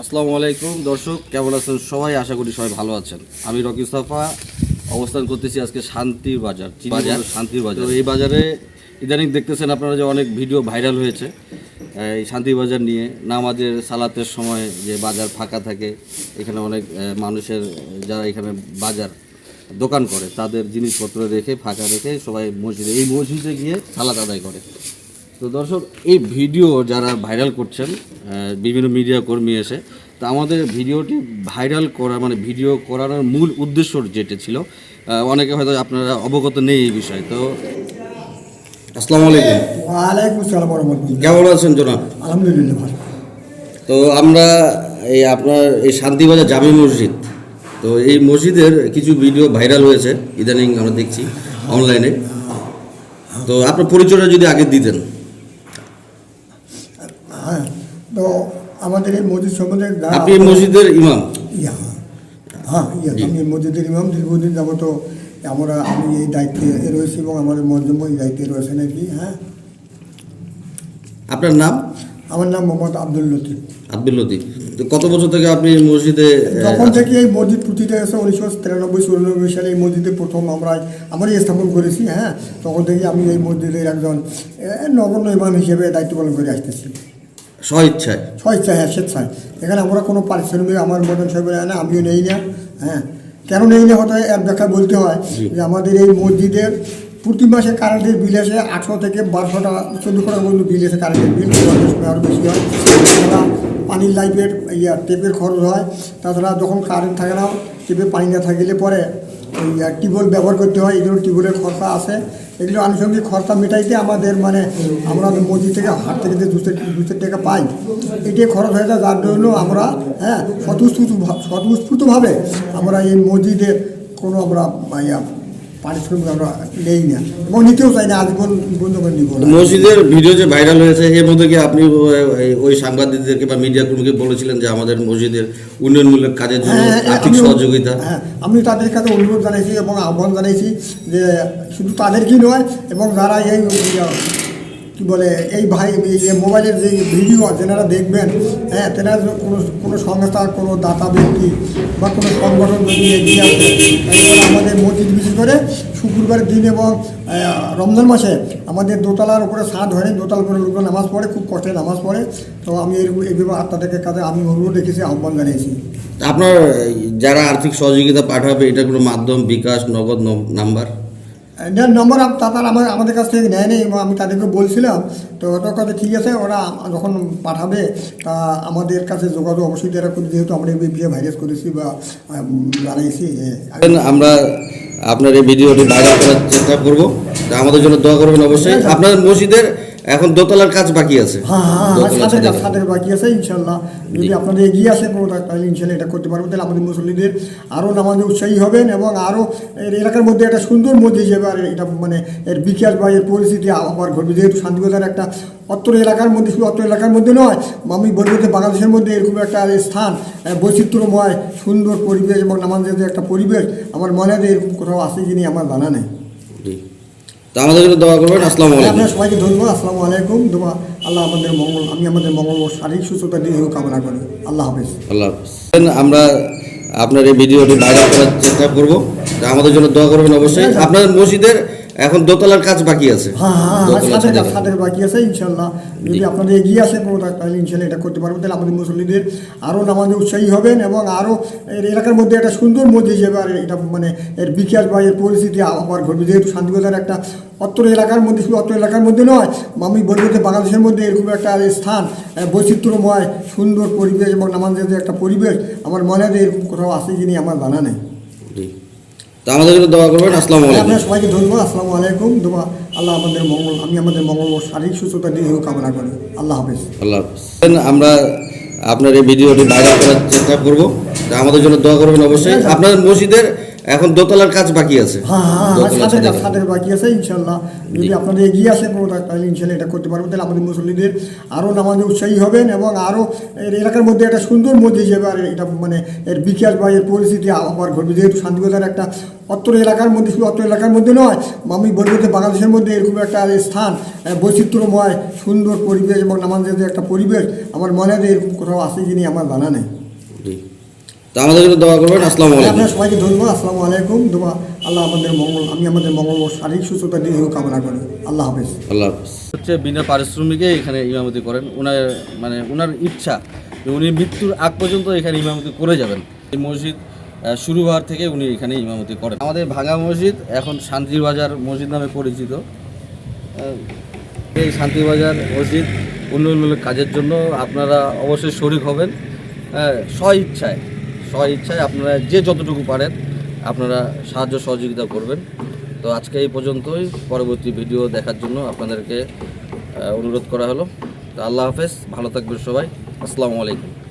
আসসালামু আলাইকুম। দর্শক কেমন আছেন সবাই? আশা করি সবাই ভালো আছেন। আমি রকি সাফা। অবস্থান করতেছি আজকে শান্তির বাজার বাজার। শান্তির বাজার। এই বাজারে ইদানিং দেখতেছেন আপনারা যে অনেক ভিডিও ভাইরাল হয়েছে। এই শান্তির বাজার নিয়ে নামাজের সালাতের সময় যে বাজার ফাঁকা থাকে এখানে অনেক মানুষের যারা এখানে বাজার দোকান করে তাদের জিনিসপত্র রেখে ফাঁকা রেখে সবাই মসজিদে এই মসজিদে গিয়ে সালাত আদায় করে। তো দর্শক এই ভিডিও যারা ভাইরাল করছেন বিভিন্ন মিডিয়া কর্মী এসে তা আমাদের ভিডিওটি ভাইরাল করা মানে ভিডিও করানোর মূল উদ্দেশ্য যেটা ছিল অনেকে হয়তো আপনারা অবগত নেই এই বিষয়ে। তো আসসালামু আলাইকুম। ওয়ালাইকুম আসসালাম কেমন আছেন জনাব? আলহামদুলিল্লাহ তো আমরা এই আপনার এই শান্তিবাজার জামি মসজিদ তো এই মসজিদের কিছু ভিডিও ভাইরাল হয়েছে ইদানিং আমরা দেখছি অনলাইনে তো আপনার পরিচয়টা যদি আগে দিতেন হ্যাঁ তো আমাদের এই মসজিদ সম্বন্ধে আপনি মসজিদের ইমাম। ইয়া, হ্যাঁ ইয়া, আমি মসজিদের ইমাম। দীর্ঘদিন যাবত আমরা আমি এই দায়িত্বে রয়েছি এবং আমাদের মজুম এই দায়িত্বে রয়েছেন আর কি হ্যাঁ। আপনার নাম? আমার নাম মোহাম্মদ আব্দুল লতিফ। আব্দুল লতিফ। কত বছর থেকে আপনি মসজিদে যখন থেকে এই মসজিদ প্রতিটা এসে উনিশশো তিরানব্বই চুরানব্বই সালে এই মসজিদে প্রথম আমরা আমরাই স্থাপন করেছি হ্যাঁ। তখন থেকে আমি এই মসজিদের একজন নগণ্য ইমাম হিসেবে দায়িত্ব পালন করে আসতেছি। স্ব ইচ্ছায় স্বেচ্ছায় হ্যাঁ স্বেচ্ছায়। এখানে আমরা কোনো পারিশ্রমিক আমার মতন নেয় না আমিও নেই না। হ্যাঁ। কেন নেই না হতে এক ব্যাখ্যা বলতে হয় যে আমাদের এই মসজিদের প্রতি মাসে কারেন্টের বিল এসে আটশো থেকে বারোশো টাকা চোদ্দোশো টাকা পর্যন্ত বিল এসে কারেন্টের বিল আরও বেশি হয়। পানির লাইফের ইয়া টেপের খরচ হয়। তাছাড়া যখন কারেন্ট থাকে না টেপে পানি না থাকলে পরে টিউবওয়েল ব্যবহার করতে হয়। জন্য টিউবওয়েলের খরচা আছে। এগুলো আনুষঙ্গিক খরচা মেটাইতে আমাদের মানে আমরা মসজিদ থেকে হাট থেকে যে দুশো দুশো টাকা পাই, এটাই খরচ হয়ে যায়। যার জন্য আমরা হ্যাঁ স্বতঃস্ফূর্ত স্বতঃস্ফূর্তভাবে আমরা এই মসজিদে কোনো আমরা পারিশ্রমিক আমরা নেই না। এবং নিতেও চাই না আজীবন বন্ধ করে নিব মসজিদের ভিডিও যে ভাইরাল হয়েছে এর মধ্যে কি আপনি ওই সাংবাদিকদেরকে বা মিডিয়া কর্মীকে বলেছিলেন যে আমাদের মসজিদের উন্নয়নমূলক কাজের জন্য হ্যাঁ, হ্যাঁ, আর্থিক সহযোগিতা? হ্যাঁ আমি তাদের কাছে অনুরোধ জানাইছি এবং আহ্বান জানাইছি যে শুধু তাদেরকেই নয় এবং যারা এই কি বলে, এই ভাই, এই মোবাইলের যে ভিডিও, যেনারা দেখবেন হ্যাঁ তেনারা কোনো কোনো সংস্থা, কোনো দাতা ব্যক্তি বা কোনো সংগঠন যদি এগিয়ে আসে আমাদের মসজিদ, বিশেষ করে শুক্রবারের দিন এবং রমজান মাসে আমাদের দোতলার উপরে ছাদ ধরে দোতলার উপরে লোকজন নামাজ পড়ে, খুব কষ্টে নামাজ পড়ে। তো আমি এরকম এইভাবে আপনাদেরকে কাছে আমি অনুরোধ রেখেছি, আহ্বান জানিয়েছি। আপনার, যারা আর্থিক সহযোগিতা পাঠাবে এটা কোনো মাধ্যম, বিকাশ, নগদ নম- নাম্বার? নম্বর তারা আমার, আমাদের কাছ থেকে নেয়নি এবং আমি তাদেরকে বলছিলাম, তো ওটা কথা ঠিক আছে, ওরা যখন পাঠাবে, তা আমাদের কাছে যোগাযোগ অবশ্যই তারা করে যেহেতু আমরা বিষয়ে ভাইরাস করেছি বা জানাইছি আমরা আপনার এই ভিডিওটি ভাইরাল করার চেষ্টা করব। আমাদের জন্য দোয়া করবেন অবশ্যই। আপনার মসজিদের এখন দোতলার কাজ বাকি আছে। হ্যাঁ হ্যাঁ হ্যাঁ ছাদের সাথে বাকি আছে ইনশাল্লাহ। যদি আপনাদের এগিয়ে আসে কোনো তাহলে ইনশাল্লাহ এটা করতে পারবেন তাহলে আমাদের মুসল্লিদের আরও নামাজে উৎসাহী হবেন এবং আরও এলাকার মধ্যে একটা সুন্দর মসজিদ হিসেবে আর এটা মানে এর বিকাশ বা এর পরিস্থিতি আবার ঘটবে। যেহেতু শান্তিবাজার একটা অত্র এলাকার মধ্যে শুধু অত্র এলাকার মধ্যে নয় আমি বলব যে বাংলাদেশের মধ্যে এরকম একটা স্থান বৈচিত্র্যময় সুন্দর পরিবেশ এবং নামাজের একটা পরিবেশ আমার মনে হয় এরকম কোথাও আছে কি নেই আমার জানা নেই। তো আমাদের জন্য দোয়া করবেন। আসসালামু আলাইকুম। আপনার সবাইকে ধন্যবাদ। আসসালামু আলাইকুম। দোয়া আল্লাহ আমাদের মঙ্গল আমি আমাদের মঙ্গল ও শারীরিক সুস্থতা দিয়ে কামনা করি। আল্লাহ হাফেজ। আল্লাহ হাফেজ। আমরা আপনার এই ভিডিওটি ভাইরাল করার চেষ্টা করব। আমাদের জন্য দোয়া করবেন অবশ্যই। আপনাদের মসজিদের এখন দোতলার কাজ বাকি আছে। হ্যাঁ হ্যাঁ হ্যাঁ সাথে ছাদের বাকি। আছে ইনশাল্লাহ। যদি আপনাদের এগিয়ে আসে তাহলে ইনশাল্লাহ এটা করতে পারবেন তাহলে আমাদের মুসল্লিদের আরও নামাজে উৎসাহী হবেন এবং আরও এর এলাকার মধ্যে একটা সুন্দর মসজিদ হিসেবে আর এটা মানে এর বিকাশ বা এর পরিস্থিতি আবার ঘটবে। যেহেতু শান্তিবাজার একটা অত্র এলাকার মধ্যে শুধু অত্র এলাকার মধ্যে নয় আমি বলব যে বাংলাদেশের মধ্যে এরকম একটা স্থান বৈচিত্র্যময় সুন্দর পরিবেশ এবং নামাজের একটা পরিবেশ আমার মনে হয় এরকম কোথাও আছে কি নেই আমার জানা নেই। তো আমাদের জন্য দোয়া করবেন। আসসালামু আলাইকুম। আপনার সবাইকে ধন্যবাদ। আসসালামু আলাইকুম। দোয়া আল্লাহ আমাদের মঙ্গল আমি আমাদের মঙ্গল ও শারীরিক সুস্থতা দিয়ে কামনা করি। আল্লাহ হাফেজ। আল্লাহ হাফেজ। আমরা আপনার এই ভিডিওটি ভাইরাল করার চেষ্টা করব। আমাদের জন্য দোয়া করবেন অবশ্যই। আপনাদের মসজিদের এখন দোতলার কাজ বাকি আছে। হ্যাঁ হ্যাঁ হ্যাঁ ছাদের সাথে বাকি আছে ইনশাল্লাহ। যদি আপনাদের এগিয়ে আসে কোনো তাহলে ইনশাল্লাহ এটা করতে পারবেন তাহলে আমাদের মুসল্লিদের আরও নামাজে উৎসাহী হবেন এবং আরও এর এলাকার মধ্যে একটা সুন্দর মধ্যে হিসেবে আর এটা মানে এর বিকাশ বা এর পরিস্থিতি আবার ঘটবে। যেহেতু শান্তিবাজার একটা অত্র এলাকার মধ্যে শুধু অত্র এলাকার মধ্যে নয় আমি বলব যে বাংলাদেশের মধ্যে এরকম একটা স্থান বৈচিত্র্যময় সুন্দর পরিবেশ এবং নামাজের যে একটা পরিবেশ আমার মনে হয় এরকম কোথাও আছে কি নেই আমার জানা নেই। তো আমাদের জন্য দোয়া করবেন। আসসালামু আলাইকুম। আপনার সবাইকে ধন্যবাদ। আসসালামু আলাইকুম। দোয়া আল্লাহ আমাদের মঙ্গল আমি আমাদের মঙ্গল ও শারীরিক সুস্থতা দীর্ঘ কামনা করি। আল্লাহ হাফেজ। আল্লাহ হাফেজ। হচ্ছে বিনা পারিশ্রমিকে এখানে ইমামতি করেন। ওনার মানে ওনার ইচ্ছা যে উনি মৃত্যুর আগ পর্যন্ত এখানে ইমামতি করে যাবেন। এই মসজিদ শুরু হওয়ার থেকে উনি এখানে ইমামতি করেন। আমাদের ভাঙা মসজিদ এখন শান্তিবাজার মসজিদ নামে পরিচিত। এই শান্তিবাজার মসজিদ উন্নয়নমূলক কাজের জন্য আপনারা অবশ্যই শরিক হবেন। হ্যাঁ, স্ব ইচ্ছায়। স্ব ইচ্ছায় আপনারা যে যতটুকু পারেন আপনারা সাহায্য সহযোগিতা করবেন। তো আজকে এই পর্যন্তই। পরবর্তী ভিডিও দেখার জন্য আপনাদেরকে অনুরোধ করা হলো। তো আল্লাহ হাফেজ, ভালো থাকবেন সবাই। আসসালামু আলাইকুম।